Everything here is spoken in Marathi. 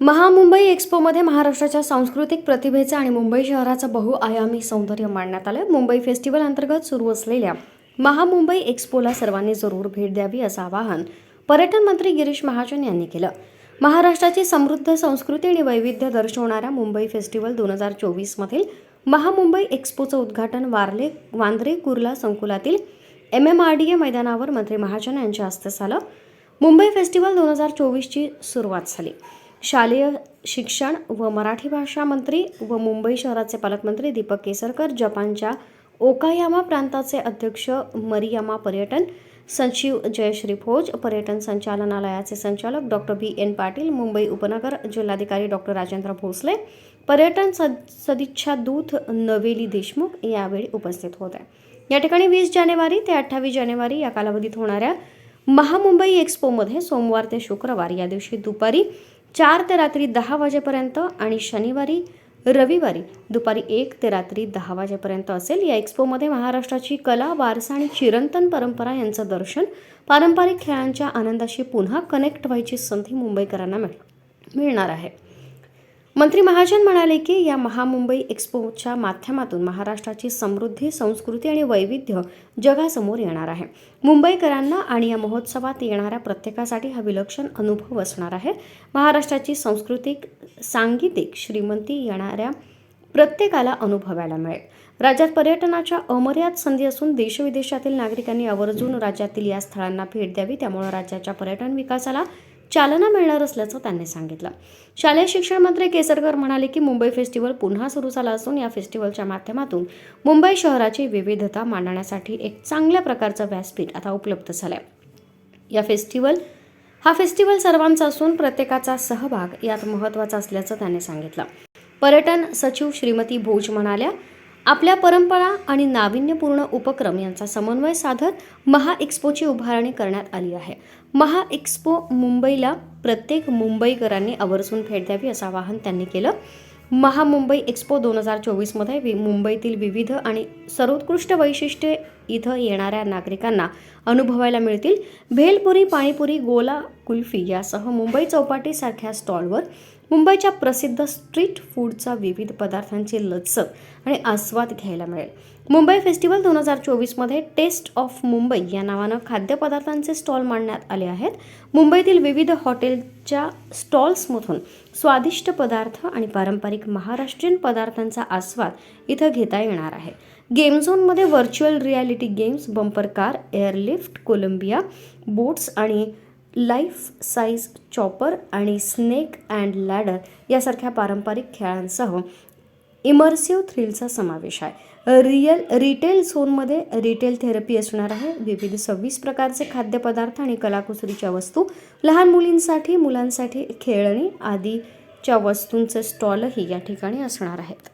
महामुंबई एक्स्पोमध्ये महाराष्ट्राच्या सांस्कृतिक प्रतिभेचं आणि मुंबई शहराचं बहुआयामी सौंदर्य मांडण्यात आलं मुंबई फेस्टिवल अंतर्गत सुरू असलेल्या महामुंबई एक्स्पोला सर्वांनी जरूर भेट द्यावी असं आवाहन पर्यटन मंत्री गिरीश महाजन यांनी केलं. महाराष्ट्राची समृद्ध संस्कृती आणि वैविध्य दर्शवणाऱ्या मुंबई फेस्टिवल दोन हजार चोवीसमधील महामुंबई एक्स्पोचं उद्घाटन वारले वांद्रे कुर्ला संकुलातील M M R D A मैदानावर मंत्री महाजन यांच्या हस्ते झालं. मुंबई फेस्टिवल दोन हजार चोवीसची सुरुवात झाली. शालेय शिक्षण व मराठी भाषा मंत्री व मुंबई शहराचे पालकमंत्री दीपक केसरकर जपानच्या ओकायामा प्रांताचे अध्यक्ष मरियामा पर्यटन सचिव जयश्री भोज पर्यटन संचालनालयाचे संचालक doctor B N Patil Mumbai उपनगर जिल्हाधिकारी डॉक्टर राजेंद्र भोसले पर्यटन सद सदिच्छा दूत नवेली देशमुख यावेळी उपस्थित होते या ठिकाणी वीस जानेवारी ते अठ्ठावीस जानेवारी या कालावधीत होणाऱ्या महामुंबई एक्स्पोमध्ये सोमवार ते शुक्रवार या दिवशी दुपारी चार ते रात्री दहा वाजेपर्यंत आणि शनिवारी रविवारी दुपारी एक ते रात्री दहा वाजेपर्यंत असेल. या एक्स्पोमध्ये महाराष्ट्राची कला वारसा आणि चिरंतन परंपरा यांचं दर्शन पारंपरिक खेळांच्या आनंदाशी पुन्हा कनेक्ट व्हायची संधी मुंबईकरांना मिळ मिळणार आहे. मंत्री महाजन म्हणाले की या महामुंबई एक्स्पोच्या माध्यमातून महाराष्ट्राची समृद्धी संस्कृती आणि वैविध्य जगासमोर येणार आहे. मुंबईकरांना आणि या महोत्सवात येणाऱ्या प्रत्येकासाठी हा विलक्षण अनुभव असणार आहे. महाराष्ट्राची सांस्कृतिक सांगीतिक श्रीमंती येणाऱ्या प्रत्येकाला अनुभवायला मिळेल. राज्यात पर्यटनाच्या अमर्याद संधी असून देशविदेशातील नागरिकांनी आवर्जून राज्यातील या स्थळांना भेट द्यावी. त्यामुळे राज्याच्या पर्यटन विकासाला चालना मिळणार असल्याचं त्यांनी सांगितलं. शालेय शिक्षण मंत्री केसरकर म्हणाले की मुंबई फेस्टिवल पुन्हा सुरू झाला असून या फेस्टिवलच्या माध्यमातून मुंबई शहराची विविधता मांडण्यासाठी एक चांगल्या प्रकारचं व्यासपीठ आता उपलब्ध झालं आहे या फेस्टिवल हा फेस्टिवल सर्वांचा असून प्रत्येकाचा सहभाग यात महत्त्वाचा असल्याचं त्यांनी सांगितलं. पर्यटन सचिव श्रीमती भोज म्हणाल्या आपल्या परंपरा आणि नाविन्यपूर्ण उपक्रम यांचा समन्वय साधत महा एक्स्पोची उभारणी करण्यात आली आहे. महा एक्स्पो मुंबईला प्रत्येक मुंबईकरांनी आवर्जून भेट द्यावी असं आवाहन त्यांनी केलं. महामुंबई एक्स्पो दोन हजार चोवीसमध्ये वि मुंबईतील विविध आणि सर्वोत्कृष्ट वैशिष्ट्ये इथं येणाऱ्या नागरिकांना अनुभवायला मिळतील. भेलपुरी पाणीपुरी गोला कुल्फी यासह मुंबई चौपाटीसारख्या स्टॉलवर मुंबईच्या प्रसिद्ध स्ट्रीट फूडचा विविध पदार्थांची लचक आणि आस्वाद घ्यायला मिळेल. मुंबई फेस्टिवल दोन हजार चोवीसमध्ये टेस्ट ऑफ मुंबई या नावानं खाद्यपदार्थांचे स्टॉल मांडण्यात आले आहेत. मुंबईतील विविध हॉटेलच्या स्टॉल्समधून स्वादिष्ट पदार्थ आणि पारंपरिक महाराष्ट्रीयन पदार्थांचा आस्वाद इथं घेता येणार आहे. गेम झोनमध्ये virtual reality games bumper car airlift Columbia boats आणि लाईफ साईज चॉपर आणि स्नेक अँड लॅडर यासारख्या पारंपरिक खेळांसह इमर्सिव्ह थ्रिलचा समावेश आहे. रिअल रिटेल झोनमध्ये रिटेल थेरपी असणार आहे. विविध सव्वीस प्रकारचे खाद्यपदार्थ आणि कलाकुसरीच्या वस्तू लहान मुलींसाठी मुलांसाठी खेळणी आदीच्या वस्तूंचे स्टॉलही या ठिकाणी असणार आहेत.